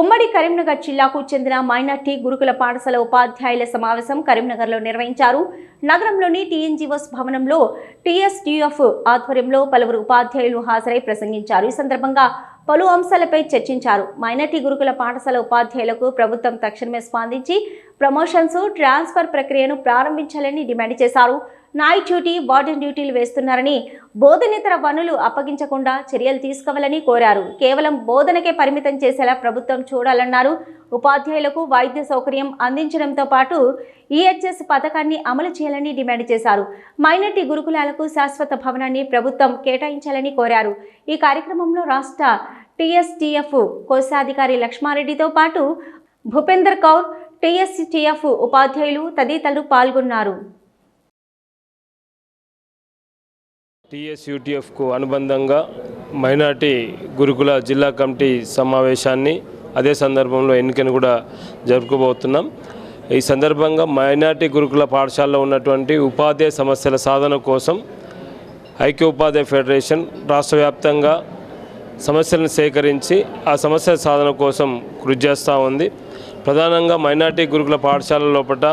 ఉమ్మడి కరీంనగర్ జిల్లాకు చెందిన మైనార్టీ గురుకుల పాఠశాల ఉపాధ్యాయుల సమావేశం కరీంనగర్లో నిర్వహించారు. నగరంలోని టీఎన్జీఓస్ భవనంలో టీఎస్టీఎఫ్ ఆధ్వర్యంలో పలువురు ఉపాధ్యాయులు హాజరై ప్రసంగించారు. ఈ సందర్భంగా పలు అంశాలపై చర్చించారు. మైనార్టీ గురుకుల పాఠశాల ఉపాధ్యాయులకు ప్రభుత్వం తక్షణమే స్పందించి ప్రమోషన్స్ ట్రాన్స్ఫర్ ప్రక్రియను ప్రారంభించాలని డిమాండ్ చేశారు. నైట్ డ్యూటీ వార్డెన్ డ్యూటీలు వేస్తున్నారని బోధనేతర వనులు అప్పగించకుండా చర్యలు తీసుకోవాలని కోరారు. కేవలం బోధనకే పరిమితం చేసేలా ప్రభుత్వం చూడాలన్నారు. ఉపాధ్యాయులకు వైద్య సౌకర్యం అందించడంతో పాటు ఈహెచ్ఎస్ పథకాన్ని అమలు చేయాలని డిమాండ్ చేశారు. మైనార్టీ గురుకులాలకు శాశ్వత భవనాన్ని ప్రభుత్వం కేటాయించాలని కోరారు. ఈ కార్యక్రమంలో రాష్ట్ర టీఎస్టీఎఫ్ కోశాధికారి లక్ష్మారెడ్డితో పాటు భూపేందర్ కౌర్ టీఎస్టీఎఫ్ ఉపాధ్యాయులు తదితరులు పాల్గొన్నారు. టీఎస్యూటీఎఫ్కు అనుబంధంగా మైనార్టీ గురుకుల జిల్లా కమిటీ సమావేశాన్ని అదే సందర్భంలో ఎన్నికను కూడా జరుపుకోబోతున్నాం. ఈ సందర్భంగా మైనార్టీ గురుకుల పాఠశాలలో ఉన్నటువంటి ఉపాధ్యాయ సమస్యల సాధన కోసం ఐక్య ఉపాధ్యాయ ఫెడరేషన్ రాష్ట్ర వ్యాప్తంగా సమస్యలను సేకరించి ఆ సమస్యల సాధన కోసం కృషి చేస్తూ ఉంది. ప్రధానంగా మైనార్టీ గురుకుల పాఠశాల లోపల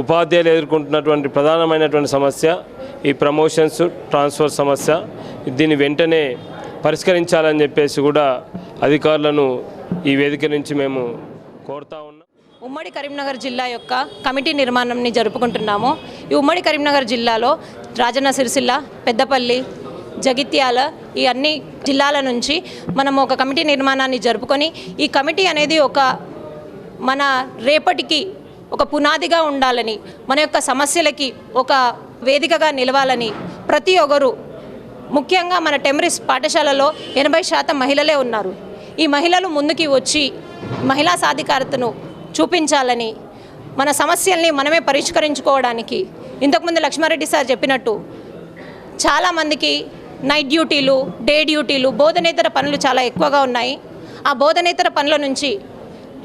ఉపాధ్యాయులు ఎదుర్కొంటున్నటువంటి ప్రధానమైనటువంటి సమస్య ఈ ప్రమోషన్స్ ట్రాన్స్ఫర్ సమస్య. దీన్ని వెంటనే పరిష్కరించాలని చెప్పేసి కూడా అధికారులను ఈ వేదిక నుంచి మేము కోరుతా ఉన్నాం. ఉమ్మడి కరీంనగర్ జిల్లా యొక్క కమిటీ నిర్మాణంని జరుపుకుంటున్నాము. ఈ ఉమ్మడి కరీంనగర్ జిల్లాలో రాజన్న సిరిసిల్ల పెద్దపల్లి జగిత్యాల ఈ అన్ని జిల్లాల నుంచి మనము ఒక కమిటీ నిర్మాణాన్ని జరుపుకొని ఈ కమిటీ అనేది ఒక మన రేపటికి ఒక పునాదిగా ఉండాలని మన యొక్క సమస్యలకి ఒక వేదికగా నిలవాలని ప్రతి ఒక్కరు ముఖ్యంగా మన టెమరిస్ పాఠశాలలో ఎనభై శాతం మహిళలే ఉన్నారు. ఈ మహిళలు ముందుకి వచ్చి మహిళా సాధికారతను చూపించాలని మన సమస్యల్ని మనమే పరిష్కరించుకోవడానికి ఇంతకుముందు లక్ష్మారెడ్డి సార్ చెప్పినట్టు చాలామందికి నైట్ డ్యూటీలు డే డ్యూటీలు బోధనేతర పనులు చాలా ఎక్కువగా ఉన్నాయి. ఆ బోధనేతర పనుల నుంచి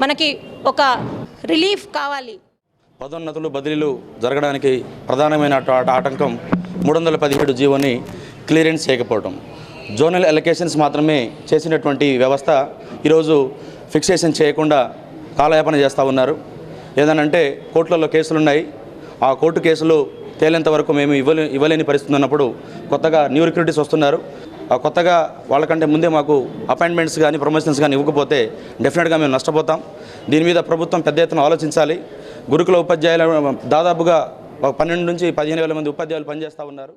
మనకి ఒక రిలీఫ్ కావాలి. పదోన్నతులు బదిలీలు జరగడానికి ప్రధానమైన ఆటంకం మూడు వందల పదిహేడు జీవోని క్లియరెన్స్ చేయకపోవడం జోనల్ ఎలకేషన్స్ మాత్రమే చేసినటువంటి వ్యవస్థ ఈరోజు ఫిక్సేషన్ చేయకుండా కాలయాపన చేస్తూ ఉన్నారు. ఏదనంటే కోర్టులలో కేసులు ఉన్నాయి ఆ కోర్టు కేసులు తేలేంత వరకు మేము ఇవ్వలే ఇవ్వలేని పరిస్థితి ఉన్నప్పుడు కొత్తగా న్యూ రిక్రూటీస్ వస్తున్నారు. కొత్తగా వాళ్ళకంటే ముందే మాకు అపాయింట్మెంట్స్ కానీ ప్రమోషన్స్ కానీ ఇవ్వకపోతే డెఫినెట్గా మేము నష్టపోతాం. దీని మీద ప్రభుత్వం పెద్ద ఎత్తున ఆలోచించాలి. గురుకుల ఉపాధ్యాయులు దాదాపుగా ఒక పన్నెండు నుంచి పదిహేను వేల మంది ఉపాధ్యాయులు పనిచేస్తూ ఉన్నారు.